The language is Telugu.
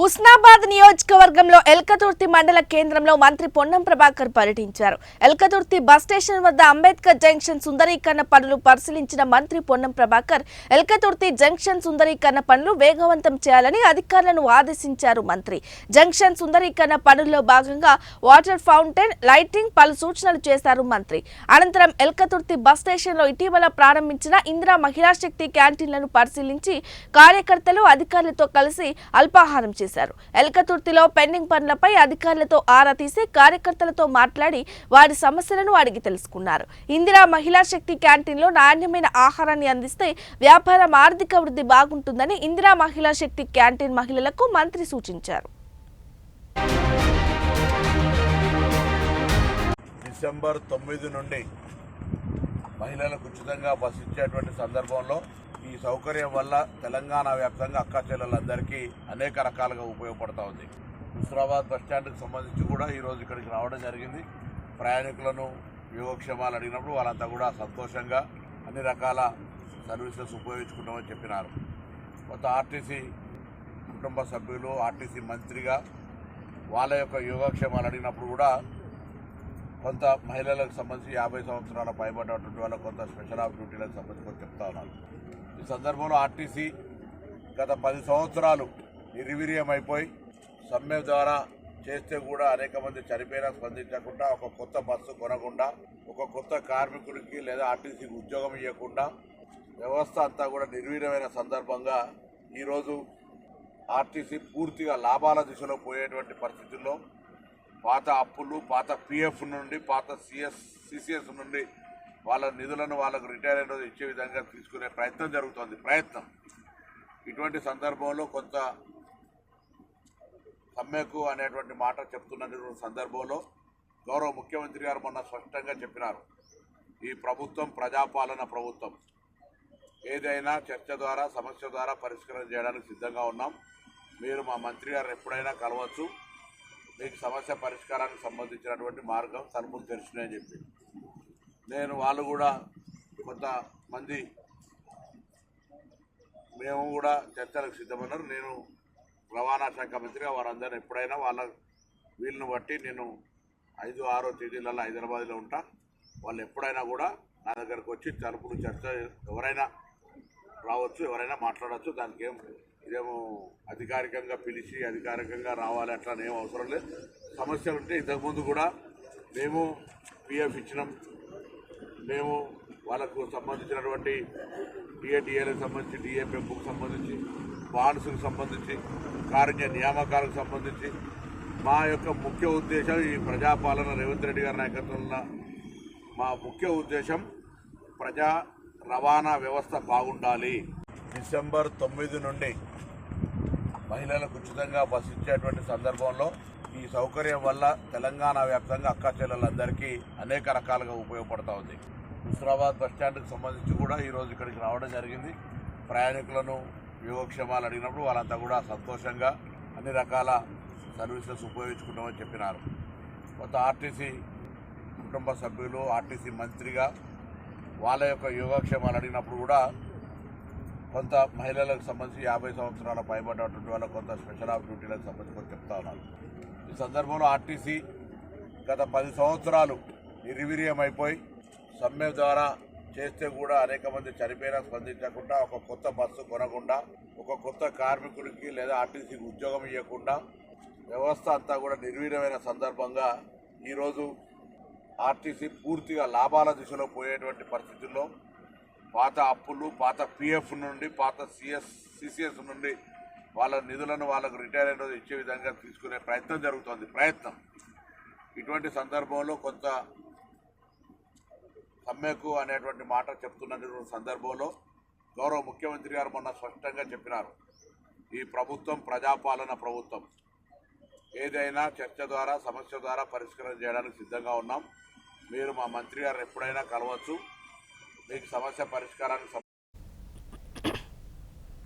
హుస్నాబాద్ నియోజకవర్గంలో ఎల్కతుర్తి మండల కేంద్రంలో మంత్రి పొన్నం ప్రభాకర్ పర్యటించారు. ఎల్కతుర్తి బస్ స్టేషన్ వద్ద అంబేద్కర్ జంక్షన్ సుందరీకరణ పనులు పరిశీలించిన మంత్రి పొన్నం ప్రభాకర్ ఎల్కతుర్తి జంక్షన్ సుందరీకరణ పనులు వేగవంతం చేయాలని అధికారులను ఆదేశించారు మంత్రి. జంక్షన్ సుందరీకరణ పనుల్లో భాగంగా వాటర్ ఫౌంటైన్ లైటింగ్ పలు సూచనలు చేశారు మంత్రి. అనంతరం ఎల్కతుర్తి బస్ స్టేషన్లో ఇటీవల ప్రారంభించిన ఇందిరా మహిళా శక్తి క్యాంటీన్లను పరిశీలించి కార్యకర్తలు అధికారులతో కలిసి అల్పాహారం చేశారు. ఎల్కతుర్తిలో పెండింగ్ పనులపై అధికారులతో ఆరా తీసి కార్యకర్తలతో మాట్లాడి వారి సమస్యలను అడిగి తెలుసుకున్నారు. ఇందిరా మహిళా శక్తి క్యాంటీన్లో నాణ్యమైన ఆహారాన్ని అందిస్తే వ్యాపారం ఆర్థిక వృద్ధి బాగుంటుందని ఇందిరా మహిళా శక్తి క్యాంటీన్ మహిళలకు మంత్రి సూచించారు. డిసెంబర్ తొమ్మిది నుండి మహిళలకు ఉచితంగా బస్సు ఇచ్చేటువంటి సందర్భంలో ఈ సౌకర్యం వల్ల తెలంగాణ వ్యాప్తంగా అక్క చెల్లెలందరికీ అనేక రకాలుగా ఉపయోగపడతా ఉంది. హుస్రాబాద్ బస్టాండ్కి సంబంధించి కూడా ఈరోజు ఇక్కడికి రావడం జరిగింది. ప్రయాణికులను యోగక్షేమాలు అడిగినప్పుడు వాళ్ళంతా కూడా సంతోషంగా అన్ని రకాల సర్వీసెస్ ఉపయోగించుకుంటామని చెప్పినారు. కొత్త ఆర్టీసీ కుటుంబ సభ్యులు ఆర్టీసీ మంత్రిగా వాళ్ళ యొక్క యోగక్షేమాలు అడిగినప్పుడు కూడా కొంత మహిళలకు సంబంధించి యాభై సంవత్సరాల పైబడినటువంటి వాళ్ళ కొంత స్పెషల్ ఆఫ్ డ్యూటీలకు సంబంధించి కొంత చెప్తా ఉన్నారు. ఈ సందర్భంలో ఆర్టీసీ గత పది సంవత్సరాలు నిర్వీర్యం అయిపోయి సమ్మె ద్వారా చేస్తే కూడా అనేక మంది చనిపోయినా స్పందించకుండా ఒక కొత్త బస్సు కొనకుండా ఒక కొత్త కార్మికుడికి లేదా ఆర్టీసీకి ఉద్యోగం ఇవ్వకుండా వ్యవస్థ అంతా కూడా నిర్వీర్యమైన సందర్భంగా ఈరోజు ఆర్టీసీ పూర్తిగా లాభాల దిశలో పోయేటువంటి పరిస్థితుల్లో పాత అప్పులు పాత పిఎఫ్ నుండి పాత సిఎస్ సిసిఎస్ నుండి వాళ్ళ నిధులను వాళ్ళకు రిటైర్ అయిన ఇచ్చే విధంగా తీసుకునే ప్రయత్నం జరుగుతోంది. ప్రయత్నం. ఇటువంటి సందర్భంలో కొంత సమ్మెకు అనేటువంటి మాట చెప్తున్నటువంటి సందర్భంలో గౌరవ ముఖ్యమంత్రి గారు మొన్న స్పష్టంగా చెప్పినారు. ఈ ప్రభుత్వం ప్రజాపాలన ప్రభుత్వం. ఏదైనా చర్చ ద్వారా సమస్య ద్వారా పరిష్కారం చేయడానికి సిద్ధంగా ఉన్నాం. మీరు మా మంత్రి గారు ఎప్పుడైనా కలవచ్చు. మీకు సమస్య పరిష్కారానికి సంబంధించినటువంటి మార్గం తలుపులు తెరిచినాయని చెప్పి. నేను వాళ్ళు కూడా కొంతమంది మేము కూడా చర్చలకు సిద్ధమన్నారు. నేను రవాణా శాఖ మంత్రిగా వారందరిని ఎప్పుడైనా వాళ్ళ వీళ్ళని బట్టి నేను ఐదు ఆరో తేదీలలో హైదరాబాద్లో ఉంటా. వాళ్ళు ఎప్పుడైనా కూడా నా దగ్గరకు వచ్చి తలుపులు చర్చ ఎవరైనా రావచ్చు ఎవరైనా మాట్లాడవచ్చు దానికి ఏం ఇదేమో అధికారికంగా పిలిచి అధికారికంగా రావాలి అట్లా ఏం అవసరం లేదు. సమస్యలు ఉంటే ఇంతకుముందు కూడా మేము పిఎఫ్ ఇచ్చినాం. మేము వాళ్ళకు సంబంధించినటువంటి టీఏటీఏలకు సంబంధించి డిఏ పెంపుకు సంబంధించి బాండ్స్కు సంబంధించి కారుణ్య నియామకాలకు సంబంధించి మా యొక్క ముఖ్య ఉద్దేశం ఈ ప్రజాపాలన రేవంత్ రెడ్డి గారి నాయకత్వంలో మా ముఖ్య ఉద్దేశం ప్రజా రవాణా వ్యవస్థ బాగుండాలి. డిసెంబర్ తొమ్మిది నుండి మహిళలకు ఉచితంగా బస్సు ఇచ్చేటువంటి సందర్భంలో ఈ సౌకర్యం వల్ల తెలంగాణ వ్యాప్తంగా అక్క చెల్లెలందరికీ అనేక రకాలుగా ఉపయోగపడతా ఉంది. హుస్రాబాద్ బస్ స్టాండ్కి సంబంధించి కూడా ఈరోజు ఇక్కడికి రావడం జరిగింది. ప్రయాణికులను యోగక్షేమాలు అడిగినప్పుడు వాళ్ళంతా కూడా సంతోషంగా అన్ని రకాల సర్వీసెస్ ఉపయోగించుకుంటామని చెప్పినారు. కొత్త ఆర్టీసీ కుటుంబ సభ్యులు ఆర్టీసీ మంత్రిగా వాళ్ళ యొక్క యోగక్షేమాలు అడిగినప్పుడు కూడా కొంత మహిళలకు సంబంధించి యాభై సంవత్సరాల పైబడినటువంటి వాళ్ళ కొంత స్పెషల్ ఆఫ్ డ్యూటీలకు సంబంధించి కూడా చెప్తా ఉన్నారు. ఈ సందర్భంలో ఆర్టీసీ గత పది సంవత్సరాలు నిర్వీర్యమైపోయి అయిపోయి సమ్మె ద్వారా చేస్తే కూడా అనేక మంది చనిపోయినా స్పందించకుండా ఒక కొత్త బస్సు కొనకుండా ఒక కొత్త కార్మికుడికి లేదా ఆర్టీసీకి ఉద్యోగం ఇవ్వకుండా వ్యవస్థ అంతా కూడా నిర్వీర్యమైన సందర్భంగా ఈరోజు ఆర్టీసీ పూర్తిగా లాభాల దిశలో పోయేటువంటి పరిస్థితుల్లో పాత అప్పులు పాత పిఎఫ్ నుండి పాత సిఎస్ సిసిఎస్ నుండి వాళ్ళ నిధులను వాళ్ళకు రిటైర్ అయిన ఇచ్చే విధంగా తీసుకునే ప్రయత్నం జరుగుతోంది. ప్రయత్నం. ఇటువంటి సందర్భంలో కొంత సమ్మెకు అనేటువంటి మాట చెప్తున్నటువంటి సందర్భంలో గౌరవ ముఖ్యమంత్రి గారు మొన్న స్పష్టంగా చెప్పినారు. ఈ ప్రభుత్వం ప్రజాపాలన ప్రభుత్వం. ఏదైనా చర్చ ద్వారా సమస్య ద్వారా పరిష్కారం చేయడానికి సిద్ధంగా ఉన్నాం. మీరు మా మంత్రి గారు ఎప్పుడైనా కలవచ్చు. మీకు సమస్య పరిష్కారానికి